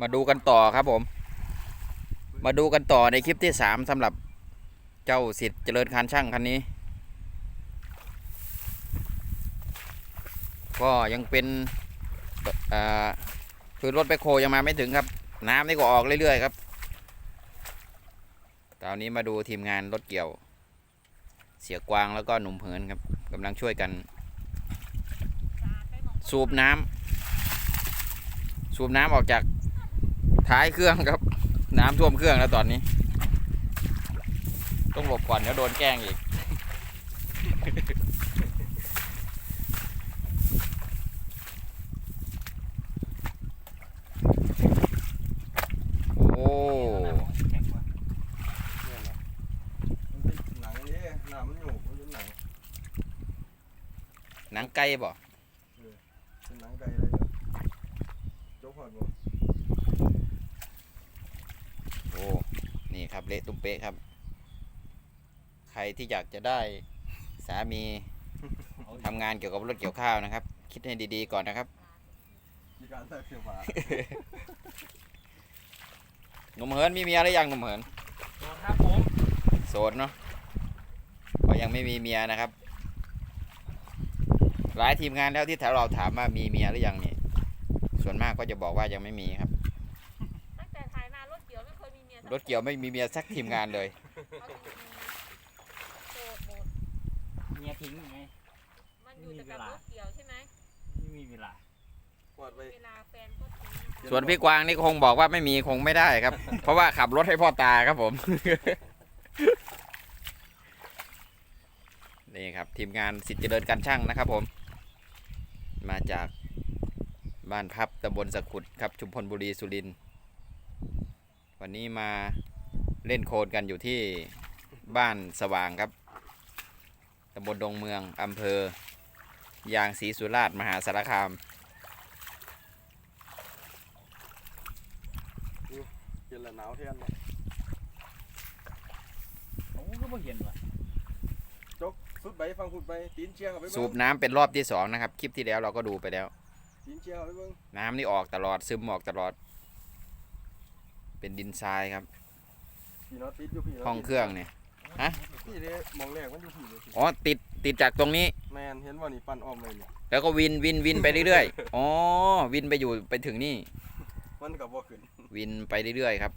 มาดูกันต่อครับผม มาดูกันต่อในคลิปที่สามสำหรับเจ้าสิทธิ์เจริญคานช่างคันนี้ ก็ยังเป็นคือรถแบคโคยังมาไม่ถึงครับ น้ำนี่ก็ออกเรื่อยๆครับตอนนี้มาดูทีมงานรถเกี่ยว เสียกวางแล้วก็หนุ่มเผินครับกำลังช่วยกัน สูบน้ำสูบน้ำออกจาก ท้ายเครื่องครับ น้ำท่วมเครื่องแล้วตอนนี้ ต้องหลบก่อนเดี๋ยวโดนแกล้งอีก โอ้เนี่ยนะมันเป็นหนังนี่หนามันอยู่มันเป็นหนังหนังไก่บ่ เป็นหนังไก่เลยเจ้าพอดบ่ โอ้ นี่ครับ เละตุ้มเป๊ะครับ ใครที่อยากจะได้สามีทำงานเกี่ยวกับรถเกี่ยวข้าวนะครับ คิดให้ดีๆก่อนนะครับมีการใส่เสื้อผ้าหนุ่มเหินมีเมียหรือยังหนุ่มเหินครับผมโสดเนาะก็ยังไม่มีเมียนะครับ หลายทีมงานแล้วที่เราถามว่ามีเมียหรือยังนี่ส่วนมากก็จะบอกว่ายังไม่มีครับ รถเกี่ยวไม่มีเมียสักทีมงานเลยเขาจะมีโสดหมดเมียทิ้งไง มันอยู่แต่กับรถเกี่ยวใช่ไหมไม่มีเวลาปอดไปเวลาแฟนก็ทิ้งนะคะส่วนพี่กวางนี่คงบอกว่าไม่มีคงไม่ได้ครับ เพราะว่าขับรถให้พ่อตาครับผม นี่ครับ ทีมงานสิทธิ์เจริญการช่างนะครับผม มาจากบ้านพับตำบลสะขุดครับชุมพลบุรีสุรินทร์ วันนี้มาเล่นโคลนกันอยู่ที่บ้านสว่างครับตำบลดงเมืองอำเภอยางศรีสุราษฎร์มหาสารคามเย็นละหนาวแทนเนาะโอ้ก็ไม่เห็นว่ะจกสุดใบฟังพูดใบตีนเชียร์เข้าไปสูเบิ่บงน้ำเป็นรอบที่สองนะครับ คลิปที่แล้วเราก็ดูไปแล้ว ตีนเชียร์เข้าไปเบิ่งน้ำนี่ออกตลอดซึมออกตลอด เป็นดินทรายครับพี่เนาะติดอยู่พี่เนาะห้องเครื่องเนี่ยพี่เด้มองแรกมันอยู่พี่เลยพี่อ๋อติดติดจากตรงนี้ แมนเห็นว่านี่ปั่นอ้อมเลยนี่แล้วก็วินวินวินไปเรื่อยๆ อ๋อ วินไปอยู่ไปถึงนี่ มันกับบ่ขึ้นวินไปเรื่อยๆครับ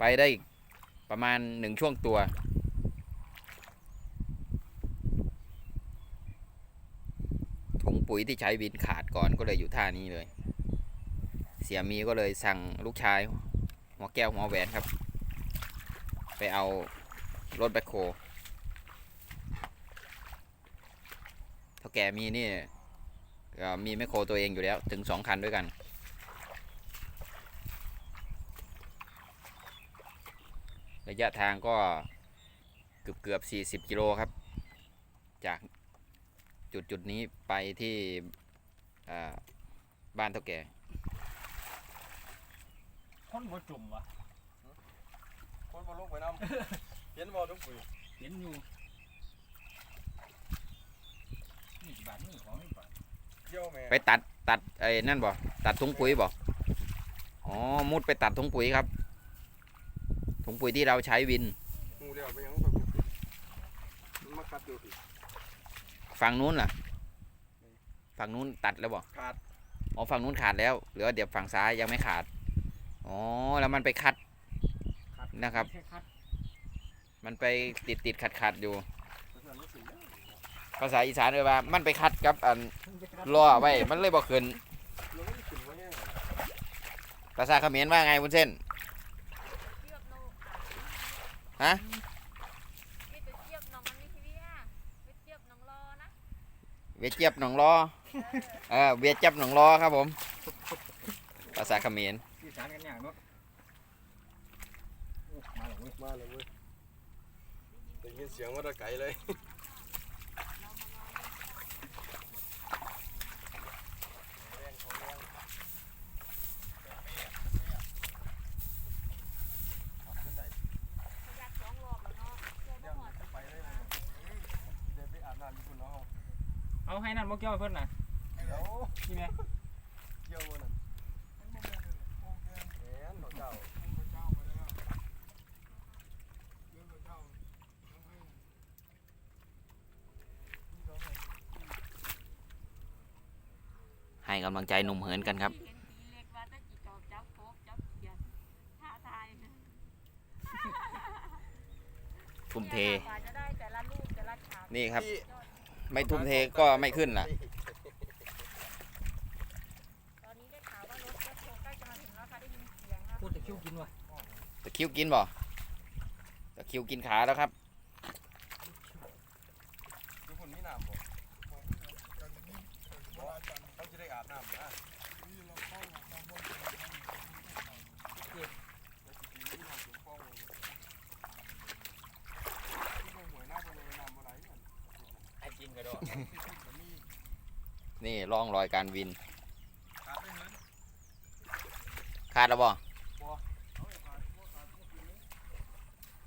ไปได้ประมาณหนึ่งช่วงตัว ถุงปุ๋ยที่ใช้วินขาดก่อนก็เลยอยู่ท่านี้เลย เสียมีก็เลยสั่งลูกชาย หัวแก้วหัวแหวนครับ ไปเอารถแบคโคเท่าแก่มีนี่มีแมคโครตัวเองอยู่แล้วถึงสองคันด้วยกัน ระยะทางก็เกือบเกือบ40กิโลครับ จากจุดจุดนี้ไปที่บ้านเท่าแก่ คนบ่จุ่มว่ะคนบ่ลงไปน้ำเห็นบ่ทุกปุ๋ยเห็นอยู่นี่บาทนี่ของนี่บาทเที่ยวแม่ไปตัดตัดไอ้นั่นบ่ตัดถุงปุ๋ยบ่อ๋อมุดไปตัดถุงปุ๋ยครับถุงปุ๋ยที่เราใช้วินงูเดียวไปยังแบบมันมากัดอยู่พี่ฝั่งนู้นล่ะฝั่งนู้นตัดแล้วบ่ขาดอ๋อฝั่งนู้นขาดแล้วเหลือเดี๋ยวฝั่งซ้ายยังไม่ขาด อ๋อแล้วมันไปคัดคัดนะครับแค่คัดมันไปติดติดขัดขัดอยู่เพราะฉะนั้นรู้สึกแล้วภาษาอีสานเลยว่า มันไปคัดกับอันล่อไว้ มันเลยบ่ขึ้นเราไม่ได้ขึ้นไว้แง่หรอกภาษาเขมรว่าไงวุ้นเส้นเทียบน้องฮะนี่ไปเทียบน้องมันนี่ทีเดียไปเทียบน้องรอนะเวียดเจี๊ยบหนองรอเออ เวียดเจี๊ยบหนองรอครับผม ภาษาเขมรที่ สารกันอย่างเนาะโอ้มาแล้วเว้ยมาเลยเว้ยได้ยินเสียงว่าตะไกลเลยประหยัดสองรอบแล้วเนาะเที่ยวเดี๋บ่ยวหอดจะไปได้เลยเดี๋ยวไปอาบน้ำญี่ปุ่นเนาะเอาให้นั่นบ่เกี่ยวให้เพิ่นน่ะเดี๋ยวนี่แม่ เที่ยววันนั้นแหมน กำลังใจหนุ่มเหินกันครับ ทุ่มเท นี่ครับ ไม่ทุ่มเทก็ไม่ขึ้นล่ะจะคิวพูดแต่คิ้วกินว่ะตะคริวกินบ่ตะคริวกินขาแล้วครับ ทุกคนมีน้ำบ่บ่เขาจะได้ อาบน้ำนะหวยหน้าบ่เลยน้ำบ่ไหลกันไอ้กินกระโดดนี่ร่องรอยการวินขาดไปเหินคาดแล้วบ่เอาไปขาดบ่ขาดบ่กินเลย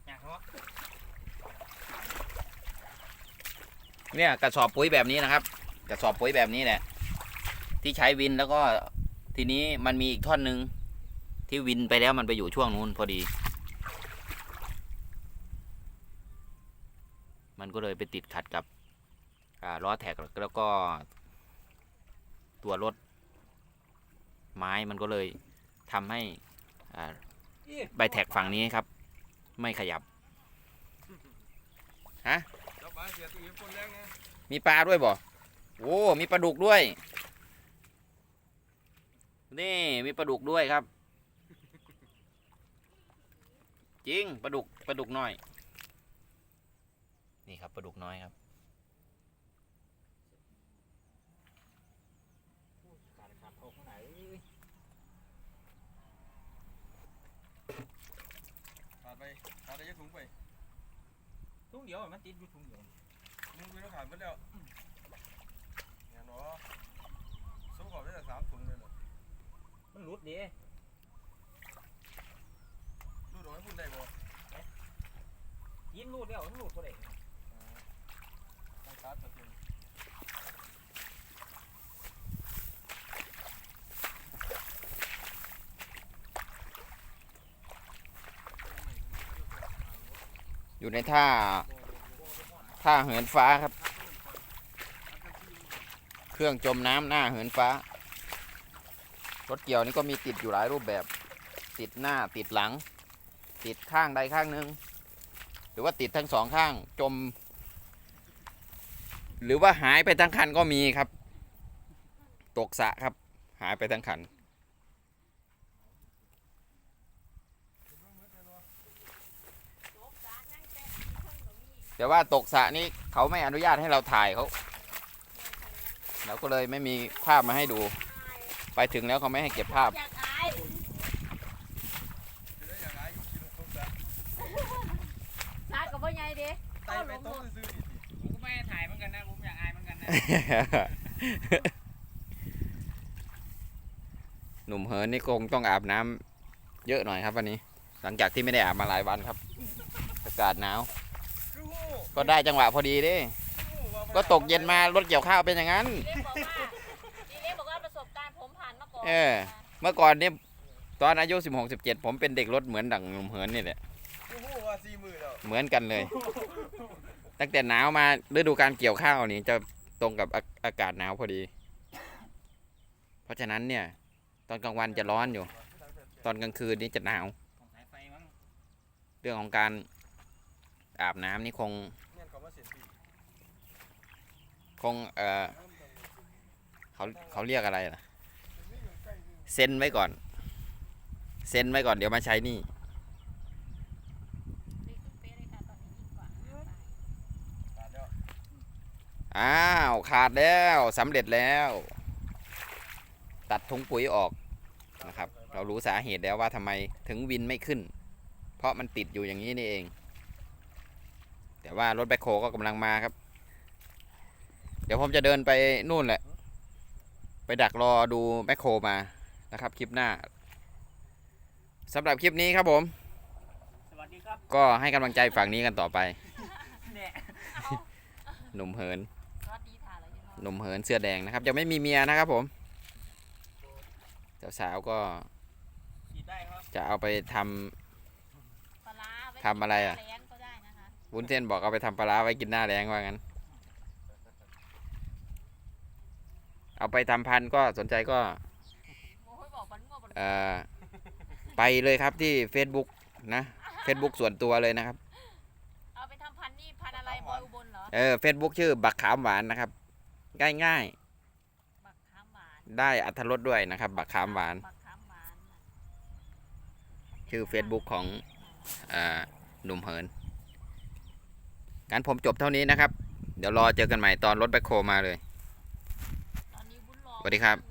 อยากเหรอเนี่ยกระสอบปุ๋ยแบบนี้นะครับกระสอบปุ๋ยแบบนี้แหละ ที่ใช้วินแล้วก็ทีนี้มันมีอีกท่อนหนึ่งที่วินไปแล้วมันไปอยู่ช่วงนู้นพอดี มันก็เลยไปติดขัดกับอ่าล้อแท็กแล้วก็ ตัวรถ ไม้มันก็เลยทำให้อ่าใบแท็กฝั่งนี้ครับ ไม่ขยับฮะแล้วปลาเสียตีคนแรงไงมีปลาด้วยบ่โอ้มีปลาดุกด้วย นี่มีปลาดุกด้วยครับ จริงปลาดุกปลาดุกน้อย นี่ครับปลาดุกน้อยครับขาดขาดเข้าข้างไหนขาดไปขาดได้ยังถุงไปทุ่งเดียวมันติดอยู่ทุ่งเดียวมึงไปแล้วขาดหมดแล้วเนี่ยเนาะสู้เขาได้แต่สามถุงเลยเหรอ มันหลุดดิดูดอกให้พุ่นได้บ่ยินหลุดแล้วมันหลุดก็ได้ต้องขาดตัวจริงอยู่ในท่า ท่าเหินฟ้าครับ เครื่องจมน้ำหน้าเหินฟ้า รถเกี่ยวนี่ก็มีติดอยู่หลายรูปแบบ ติดหน้าติดหลัง ติดข้างใดข้างหนึ่งหรือว่าติดทั้งสองข้างจม หรือว่าหายไปทั้งคันก็มีครับ ตกสะครับ หายไปทั้งคันแต่ว่าตกสะนี้เขาไม่อนุญาตให้เราถ่ายเขาเราก็เลยไม่มีภาพมาให้ดู ไปถึงแล้วเขาไม่ให้เก็บภาพอยากอายจะได้อย่างไรอยู่กินลงทุกซะชากับพ่อใหญ่เด้ไต่ไปโต๊ะซื้อๆนี่สิผมก็ไม่ให้ถ่ายเหมือนกันนะผมอยากอายเหมือนกันนะหนุ่มเหินนี่คงต้องอาบน้ำเยอะหน่อยครับวันนี้ หลังจากที่ไม่ได้อาบมาหลายวันครับ อากาศหนาว คือโง่ก็ได้จังหวะพอดีเด้คือโง่ว่าก็ตกเย็นมารถเกี่ยวข้าวเป็นอย่างนั้นดีเล็กบอกว่า เออ เมื่อก่อนเนี่ยตอนอายุ16 17ผมเป็นเด็กรถเหมือนดังหนุ่มเหินนี่แหละคือโง่ว่าสี่มือแล้วเหมือนกันเลย ตั้งแต่หนาวมาฤดูการเกี่ยวข้าวนี่จะตรงกับอาอากาศหนาวพอดี เพราะฉะนั้นเนี่ย ตอนกลางวันจะร้อนอยู่ ตอนกลางคืนนี่จะหนาวของสายไฟมั้งเรื่องของการอาบน้ำนี่คงเนี่ยเขามาเสียปีคงเออเขาเขาเรียกอะไรล่ะ เซ็นไว้ก่อน เซ็นไว้ก่อนเดี๋ยวมาใช้นี่เล็กตุ้มเป๊ะเลยค่ะตอนนี้ยิ่งกว่าห้าบาทขาดแล้วอ้าวขาดแล้วสำเร็จแล้ว ตัดถุงปุ๋ยออกนะครับ เรารู้สาเหตุแล้วว่าทำไมถึงวินไม่ขึ้น เพราะมันติดอยู่อย่างนี้นี่เอง แต่ว่ารถแบคโคก็กำลังมาครับ เดี๋ยวผมจะเดินไปนู่นแหละ ไปดักรอดูแบคโคมา นะครับคลิปหน้าสำหรับคลิปนี้ครับผม สวัสดีครับก็ให้กำลังใจฝั่งนี้กันต่อไปเนี่ยหนุ่มเหินสวัสดีค่ะเลยพี่น้องหนุ่มเหินเสื้อแดงนะครับยังไม่มีเมียนะครับผมสาวๆก็ฉีดได้ครับ จะเอาไปทำ ปลาร้าไว้ทำอะไรอะแล้งก็ได้นะคะ วุ้นเส้นบอกเอาไปทำปลาร้าไว้กินหน้าแรงว่างั้น เอาไปทำพันธุ์ก็สนใจก็ ไปเลยครับที่ Facebook นะ Facebook ส่วนตัวเลยนะครับ เอาไปทำพันธุ์นี่พันธุ์อะไรบอยอุบลเหรอ เออ Facebook ชื่อบักขามหวานนะครับ ง่ายบักขามหวาน ๆ ได้อัธรสด้วยนะครับ บักขามหวาน บักขามหวานน่ะชื่อ Facebook ของอาหนุ่มเหินงั้นผมจบเท่านี้นะครับ เดี๋ยวรอเจอกันใหม่ตอนรถแบคโคมาเลย ตอนนี้บุญรอสวัสดีครับ